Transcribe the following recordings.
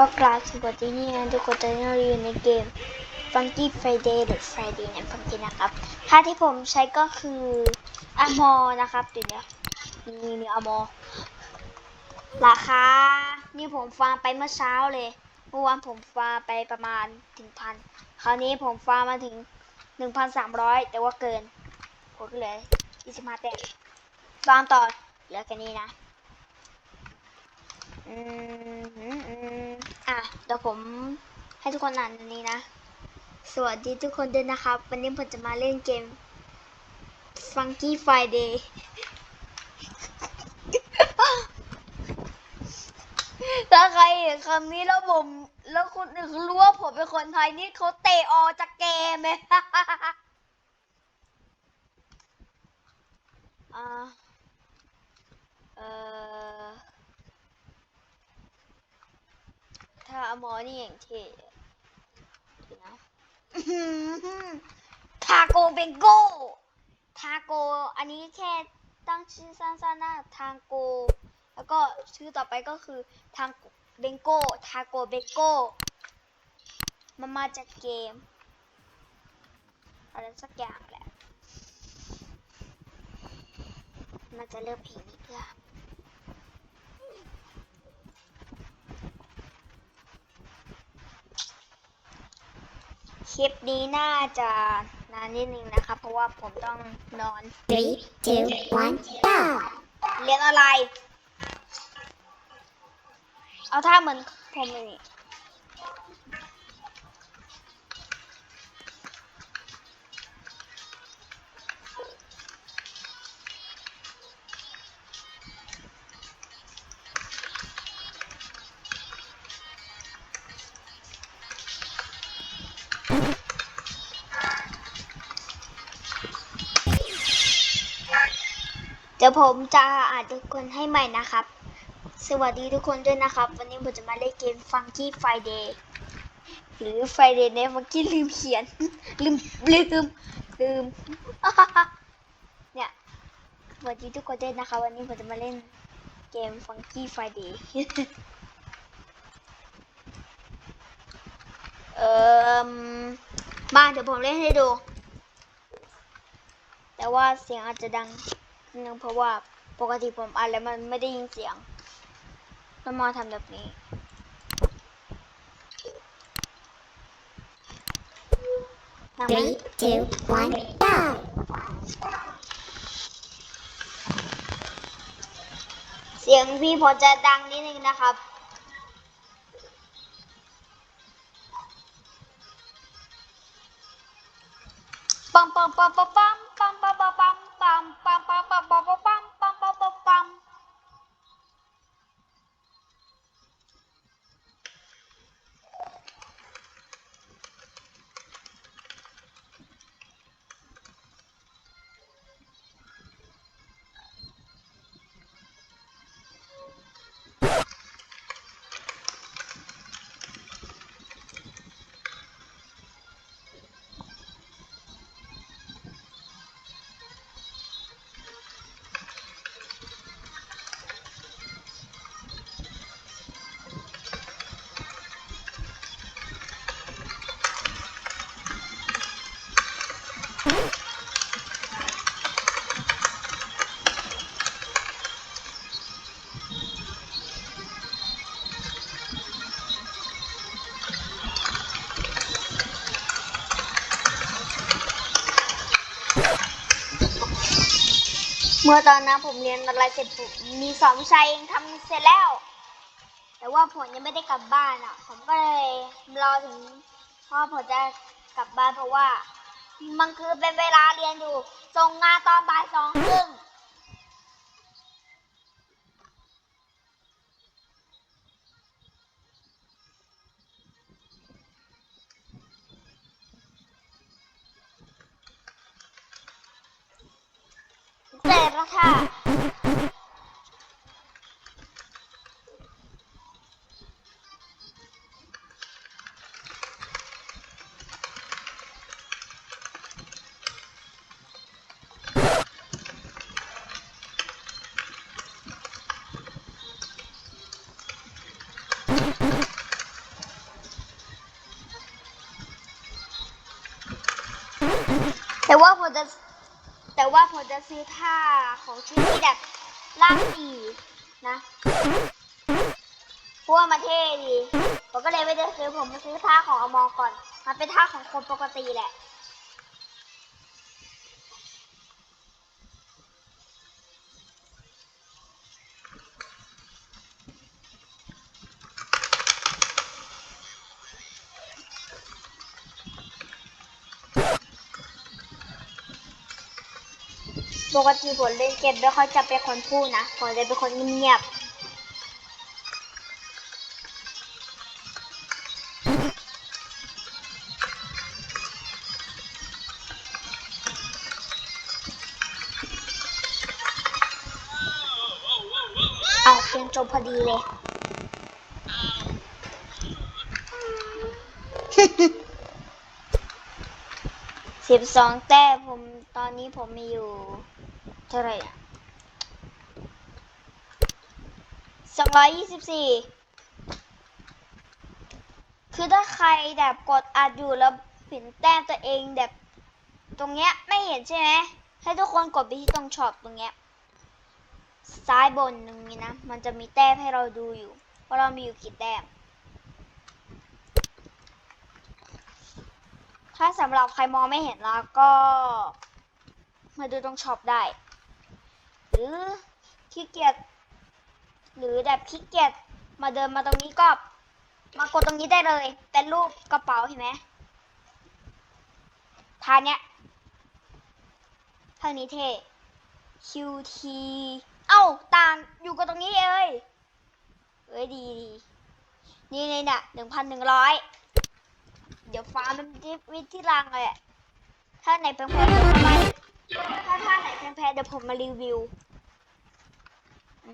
ก็กราบสวัสดีนี่นะทุกคนตอนนี้เราอยู่ในเกม Funky Friday หรือ Friday นะฟังกินนะครับค่าที่ผมใช้ก็คืออมอนะครับเดี๋ยวนี้นี่นี่อมอราคา นี่ผมฟาร์มไปเมื่อเช้าเลยเมื่อวานผมฟาร์มไปประมาณถึงพันคราวนี้ผมฟาร์มมาถึงหนึ่งพันสามร้อยแต่ว่าเกินผมก็เลยยี่สิบห้าแต้มฟาร์มต่อเหลือแค่นี้นะ อืมอืมอืมอะเดี๋ยวผมให้ทุกคนอ่านอันนี้นะ สวัสดีทุกคนด้วยนะครับ วันนี้ผมจะมาเล่นเกม Funky Friday ถ้าใครเห็นคำนี้แล้วผม แล้วคนอื่นรู้ว่าผมเป็นคนไทยนี่เขาเตะออกจากเกมไหม อ่าเอ่อ ถ้าเอา หมอนี่อย่างเท่นะทาโกเบงโกทาโก อันนี้แค่ตั้งชื่อสั้นๆนะทางโก แล้วก็ชื่อต่อไปก็คือทางเบงโกทาโกเบงโกมันมาจากเกมอะไรสักอย่างแหละ มันจะเลือกเพลงนี้เพื่อ คลิปนี้น่าจะนานนิดนึงนะคะ เพราะว่าผมต้องนอน Three, two, one, go! เรียนออนไลน์เอาท่าเหมือนผมเลย ดี๋ยวผมจะอ่านทุกคนให้ใหม่นะครับ สวัสดีทุกคนด้วยนะครับ วันนี้ผมจะมาเล่นเกม Funky Friday หรือ Friday ใน Funky ลืมเขียน ลืมลืมลืมเนี่ยสวัสดีทุกคนด้วยนะคะ วันนี้ผมจะมาเล่นเกม Funky Friday เอ่อมาเดี๋ยวผมเล่นให้ดู แต่ว่าเสียงอาจจะดัง นิดนึงเพราะว่าปกติผมอ่านแล้วมันไม่ได้ยินเสียงต้องมาทำแบบนี้ดังไหม Three, two, one, go! เสียงพี่พอจะดังนิดนึงนะครับปัมปัมปัมปัมปัมปัม เมื่อตอนนั้นผมเรียนอะไรเสร็จผมมีสองวิชาเองทำเสร็จแล้ว แต่ว่าผมยังไม่ได้กลับบ้านอะ ผมก็เลยรอถึงพ่อผมจะกลับบ้านเพราะว่า มันคือเป็นเวลาเรียนอยู่ส่งงานตอนบ่ายสองครึ่ง ค่ะ Hey, what was this? ผมจะซื้อท่าของชิ้นที่แบบล่างดีนะพราะว่ามันเท่ดี ผมก็เลยไม่ได้ซื้อผมมาซื้อท่าของอมองก่อน มันเป็นท่าของคนปกติแหละ ปกติผมเล่นเกมไม่ค่อยจะเป็นคนพูดนะผมจะเป็นคนเงียบๆเอาเพลงจบพอดีเลยสิบสองแต้มผมตอนนี้ผมมีอยู่ เท่าไหร่อะสองร้อยยี่สิบสี่คือถ้าใครแบบกดอัดอยู่แล้วเห็นแต้มตัวเองแบบ ตรงเนี้ยไม่เห็นใช่ไหมให้ทุกคนกดไปที่ตรงช็อปตรงเนี้ยซ้ายบนหนึ่งนี้นะ มันจะมีแต้มให้เราดูอยู่ ว่าเรามีอยู่กี่แต้ม ถ้าสำหรับใครมองไม่เห็นแล้วก็ มาดูตรงช็อปได้ รือขี้เกียจหรือแบบขี้เกียจมาเดินมาตรงนี้ก็ มากดตรงนี้ได้เลย เป็นรูปกระเป๋าเห็นไหมทานเนี้ยเท่านี้เท่ QT เอ้าต่างอยู่กับตรงนี้เอ้ยเอ้ยดีดีนี่เลยเนี่ยหนึ่งพันหนึ่งร้อยเดี๋ยวฟ้ามันที่วิที่รังเลยถ้าไหนแพงแพ้ถ้าถ้าไหนแพงๆเดี๋ยวผมมารีวิว เอ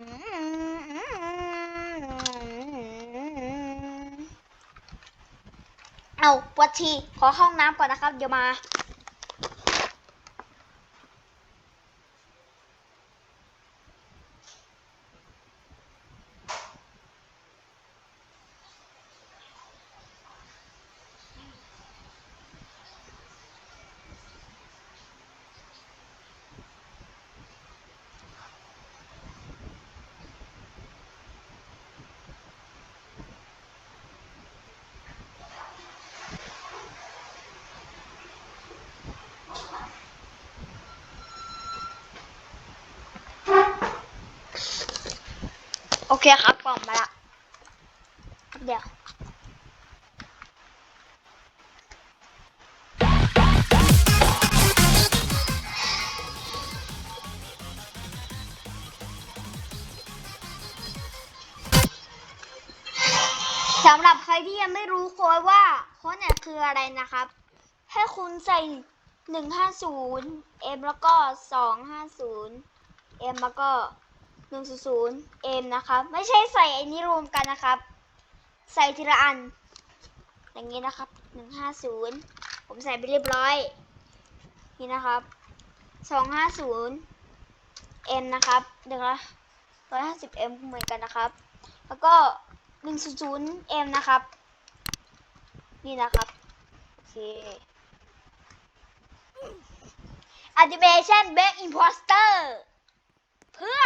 าปวดทีขอห้องน้ำก่อนนะครับ เดี๋ยวมา เคครับกล่องมาละ เดี๋ยวสำหรับใครที่ยังไม่รู้โค้ดว่าโค้ดเนี่ยคืออะไรนะครับ ให้คุณใส่ 150 M แล้วก็ 250 M แล้วก็ 100 M นะครับ ไม่ใช่ใส่อ้นี้รวมกันนะครับ ใส่ทีละอัน อย่างนี้นะครับ150ผมใส่ไปเรียบร้อย นี่นะครับ250 M นะครับหนึ่งละ150 M เหมือนกันนะครับ แล้วก็100 M นะครับ นี่นะครับ โอเค Animation Back Imposter เพื่อ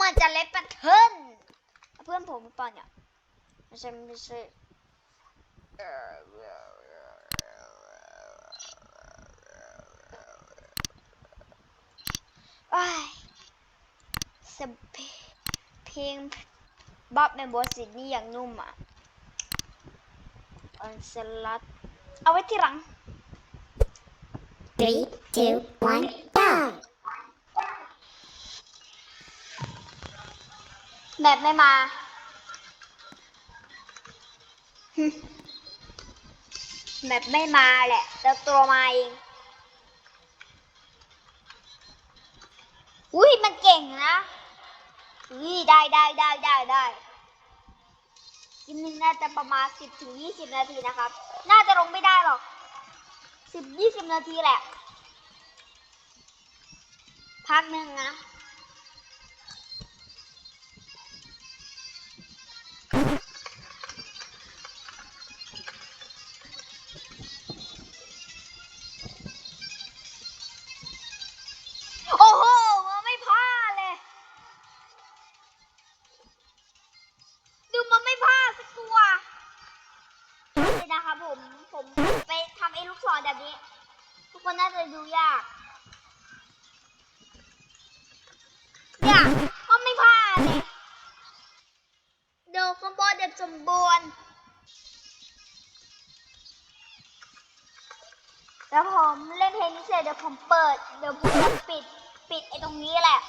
มันจะเล็บปะเทินเพื่อนผมตอนเนี่ยไม่ใช่ไม่ใช่เอ่ออ้ายสเปเพลงบ๊อบแมนบอสิตนี่อย่างนุ่มอะอันสลัดเอาไว้ที่หลัง Three, two, one, go! แบบไม่มาแบบไม่มาแหละแต่ตัวมาเองอุ้ยมันเก่งนะอุ้ยได้ได้ได้ได้ได้คลิปนึงน่าจะประมาณสิบถึงยี่สิบนาทีนะครับ น่าจะลงไม่ได้หรอกสิบยี่สิบนาทีแหละ พักหนึ่งนะ แบบนี้ ทุกคนน่าจะดูยากเนี่ยก็ไม่พลาดเลยดูคอมโบเด็บสมบูรณ์แล้วผมเล่นเพลงนี้เสร็จเดี๋ยวผมเปิด เดี๋ยวผมจะปิด ปิดไอ้ตรงนี้แหละ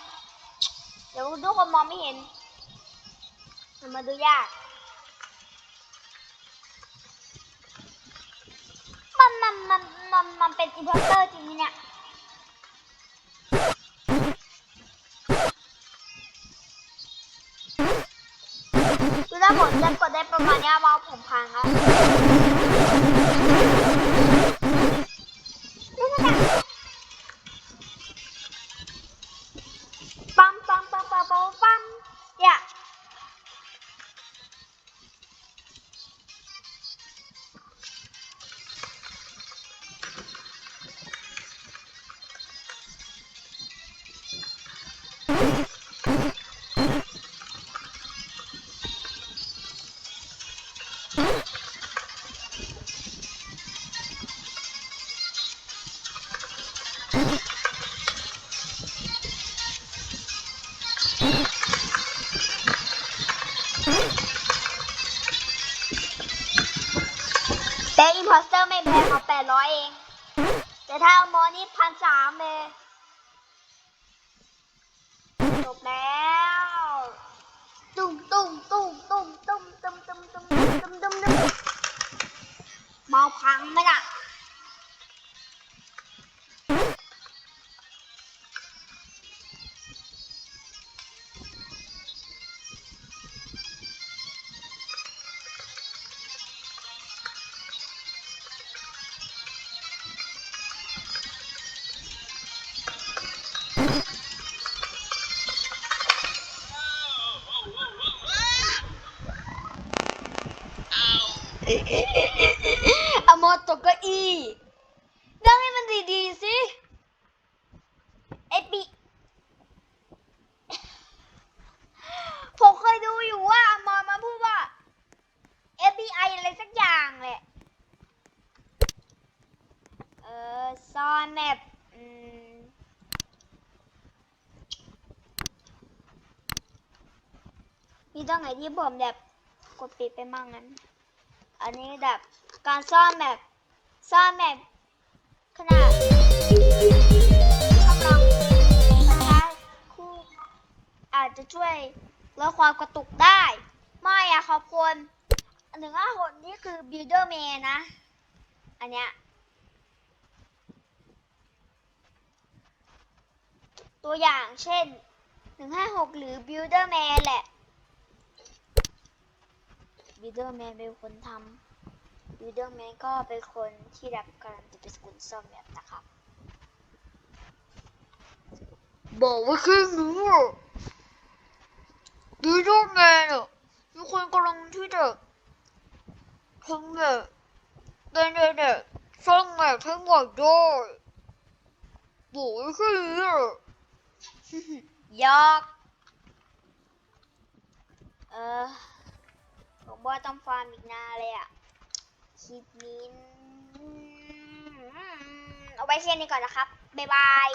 เดี๋ยวทุกคนมองไม่เห็น มันมาดูยาก มันมันมันมันมันเป็นอินพอร์เตอร์จริงเนี่ยคือถ้าผมจะกดได้ประมาณเนี้ยเมาส์ผมพังแล้ว อาโมตกเก้าอี้นั่งให้มันดีๆสิไอปีผมเคยดูอยู่ว่าอมอมาพูดว่า FBI อะไรสักอย่างแหละ เออซอนแมปอืมมีตรงไหนที่ผมแบบกดปิดไปมั่งนั้น อันนี้แบบการซ่อนแบบซ่อนแบบขนาดกำลังปะทะคู่อาจจะช่วยลดความกระตุกได้ ไม่อะขอบคุณหนึ่งห้าหกนี่คือ builder man นะ อันเนี้ยตัวอย่างเช่นหนึ่งห้าหกหรือ builder man แหละ บิลเดอร์แมนเป็นคนทำบิลเดอร์แมนก็เป็นคนที่รับการจะเป็นสกุลซ่อมแบบนะครับ บอกว่าแค่นี้อะดีด้วยแมนอะมีคนกำลังที่จะทำแบบเป็นเด็กๆสร้างแบบทั้งหมดด้วยบอกว่าแค่นี้อะยอกเออ ผมว่าต้องฟาร์มอีกนานเลยอะคลิปนี้อืมเอาไว้แค่นี้ก่อนนะครับ บ๊ายบาย